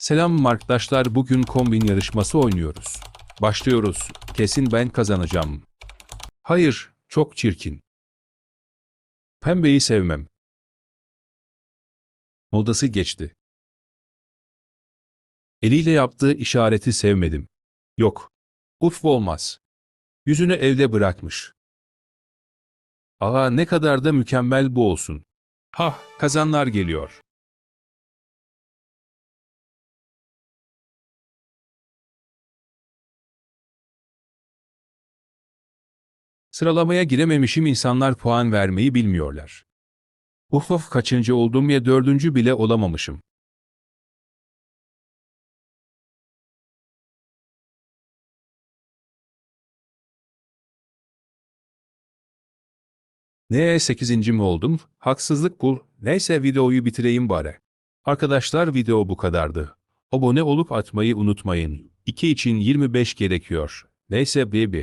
Selam arkadaşlar bugün kombin yarışması oynuyoruz. Başlıyoruz. Kesin ben kazanacağım. Hayır, çok çirkin. Pembeyi sevmem. Modası geçti. Eliyle yaptığı işareti sevmedim. Yok. Uf olmaz. Yüzünü evde bırakmış. Aa ne kadar da mükemmel bu olsun. Hah, kazanlar geliyor. Sıralamaya girememişim insanlar puan vermeyi bilmiyorlar. Uf of kaçıncı oldum ya dördüncü bile olamamışım. Ne 8. mi oldum? Haksızlık bul. Neyse videoyu bitireyim bari. Arkadaşlar video bu kadardı. Abone olup atmayı unutmayın. 2 için 25 gerekiyor. Neyse baby.